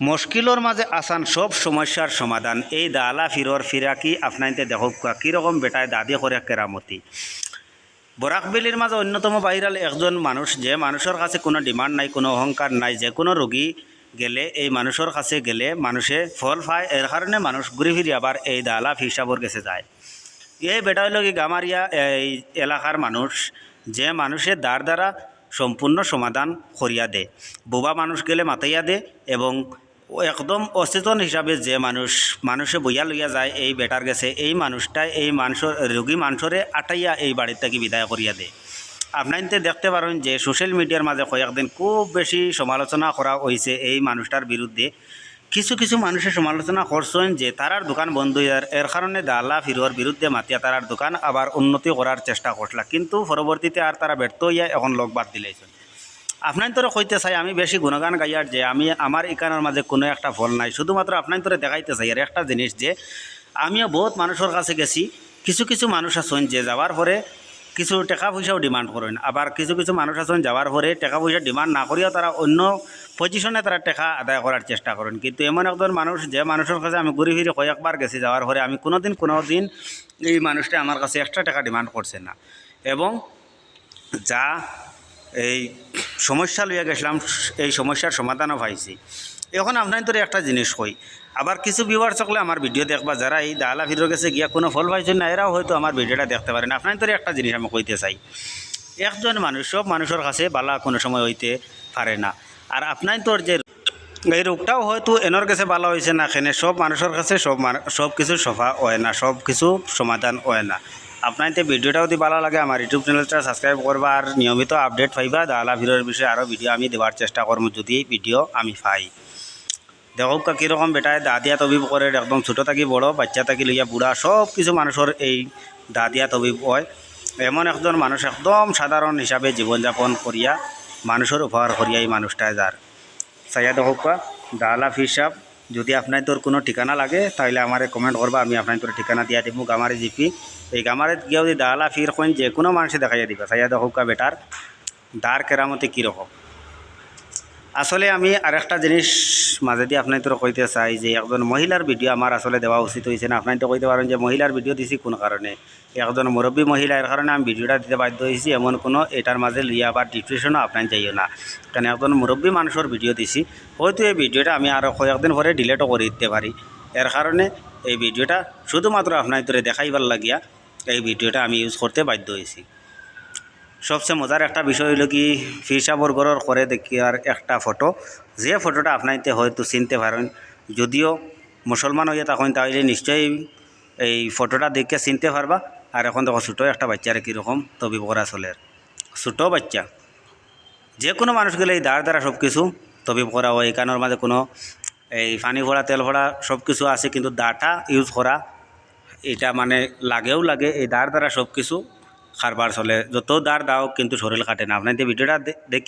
মুশকিলর মাঝে আসান সব সমস্যার সমাধান। এই দালা ফিরর ফিরাকি আপনাইতে দেখো কীরকম বেটায় দাদি করে কেরামতি বরাকবেলির মাঝে অন্যতম বাইরাল একজন মানুষ যে মানুষের কাছে কোনো ডিমান্ড নাই, কোনো অহংকার নাই, যে কোনো রোগী গেলে, এই মানুষের কাছে গেলে মানুষে ফল পায় এর কারণে মানুষ ঘুরে ফিরে আবার এই দালা হিসাবর কাছে যায়। এই বেটা হইল কি গামারিয়া এই এলাকার মানুষ যে মানুষের দ্বার দ্বারা সম্পূর্ণ সমাধান করিয়া দে। বোবা মানুষ গেলে মাতাইয়া দে, এবং একদম অচেতন হিসাবে যে মানুষ, মানুষে বইয়া লইয়া যায়, এই বেটার গেছে, এই মানুষটাই, এই মানুষের, রোগী মানুষরে আটাইয়া এই বাড়ির থেকে বিদায় করিয়া দে আপনাইতে দেখতে পারেন যে সোশ্যাল মিডিয়ার মাঝে কয়েকদিন খুব বেশি সমালোচনা করা হয়েছে এই মানুষটার বিরুদ্ধে। কিছু কিছু মানুষের সমালোচনা করছেন যে তারার দোকান বন্ধ হইয়ার, এর কারণে দালা ফিরোর বিরুদ্ধে মাতিয়া তারার দোকান আবার উন্নতি করার চেষ্টা করলা কিন্তু পরবর্তীতে আর তারা ব্যর্থ হইয়া এখন লোক বাদ দিলেছেন আপনার তোরে কইতে চাই, আমি বেশি গুণগান গাইয়ার যে, আমি আমার ইকানোর মাঝে কোনো একটা ফল নাই। শুধুমাত্র আপনার তোরে দেখাইতে চাই আর একটা জিনিস যে, আমিও বহুত মানুষের কাছে গেছি, কিছু কিছু মানুষ আছেন যে যাওয়ার পরে কিছু টাকা পয়সাও ডিমান্ড করেন, আবার কিছু কিছু মানুষ আছেন যাওয়ার পরে টাকা পয়সা ডিমান্ড না করিয়াও তারা অন্য পজিশনে তারা টাকা আদায় করার চেষ্টা করেন। কিন্তু এমন একজন মানুষ, যে মানুষের কাছে আমি ঘুরে ফিরে কয়েকবার গেছি যাওয়ার পরে, আমি কোনো দিন কোনো দিন এই মানুষটা আমার কাছে এক্সট্রা টাকা ডিমান্ড করছে না। এবং যা এই সমস্যা লইয়া গেছিলাম, এই সমস্যার সমাধানও পাইছি। এখন আপনার একটা জিনিস কই, আবার কিছু ভিউয়ার সকলে আমার ভিডিও দেখবা, যারা এই দালা ভিডিও গেছে, গিয়া কোনো ফল পাইছেন না, এরাও হয়তো আমার ভিডিওটা দেখতে পারেন আপনার তোর একটা জিনিস আমি কইতে চাই, একজন মানুষ, সব মানুষের কাছে বালা কোনো সময় হইতে পারে না। আর আপনার তোর যে এই রোগটাও হয়তো এনর কাছে ভালো হয়েছে না খেনে সব মানুষের কাছে সব সব কিছু সফা হয় না, সব কিছু সমাধান হয় না। আপনার তো ভিডিওটা যদি ভালো লাগে, আমার ইউটিউব চ্যানেলটা সাবস্ক্রাইব করবা আর নিয়মিত আপডেট পাইবা। দালা ভিডিওর বিষয়ে আরও ভিডিও আমি দেওয়ার চেষ্টা করব, যদি এই ভিডিও আমি পাই। দেখো কা কীরকম বেটায় দাদিয়া তবিব করে, একদম ছোটো থাকি, বড়, বাচ্চা থাকি, লইয়া বুড়া সব কিছু মানুষের এই দাদিয়া তবিব হয়। এমন একজন মানুষ একদম সাধারণ হিসাবে জীবনযাপন করিয়া মানুষের উপহার করিয়া এই মানুষটায় যার। চাইয়া দেখো দালা হিসাব যদি আপনার তোর কোনো ঠিকানা লাগে, তাহলে আমার কমেন্ট করবা, আমি আপনার তোর ঠিকানা দিয়া দিব গামারে জিপি। এই গামারে গিয়ে যদি দালা ফির কইন, যে কোনো মানুষে দেখাইয়া দিবা। সাইয়া দেখা বেটার। দার কেরামতে কীরকম আসলে আমি আরেকটা জিনিস মাঝে দিয়ে আপনার তো কইতে চাই যে, একজন মহিলার ভিডিও আমার আসলে দেওয়া উচিত হয়েছে না। আপনার তো কইতে পারেন যে, মহিলার ভিডিও দিছি কোন কারণে? একজন মুরব্বী মহিলা, এর কারণে আমি ভিডিওটা দিতে বাধ্য হয়েছি এমন কোনো এটার মাঝে লিয়া বা ডিপ্রেশনও আপনার যাইও না। কারণ একজন মুরব্বী মানুষের ভিডিও দিছি, হয়তো এই ভিডিওটা আমি আরও কয়েকদিন পরে ডিলেটও করে দিতে পারি। এর কারণে এই ভিডিওটা শুধুমাত্র আপনার তোরে দেখাইবার লাগিয়া এই ভিডিওটা আমি ইউজ করতে বাধ্য হয়েছি সবচেয়ে মজার একটা বিষয় হলো কি ফিরসা বরগরের করে দেখি আর একটা ফটো। যে ফটোটা আপনাইতে হয়তো চিনতে পারেন যদিও মুসলমান হইয়া তখন তাহলে নিশ্চয়ই এই ফটোটা দেখে চিনতে পারবা আর এখন দেখো ছোটো একটা বাচ্চার কীরকম তবি করা চলের ছোটো বাচ্চা। যে কোনো মানুষ গেলে এই দাঁড় দ্বারা সব কিছু তবি করা হয় এখানোর মাঝে কোনো এই পানি ভরা তেল ভরা সব কিছু আছে। কিন্তু দাটা ইউজ করা এটা মানে লাগেও লাগে। এই দাঁড় দ্বারা সব কিছু কারবার চলে যত দাঁড় দাও কিন্তু শরীর কাটে না আপনার ভিডিওটা দে- দেখে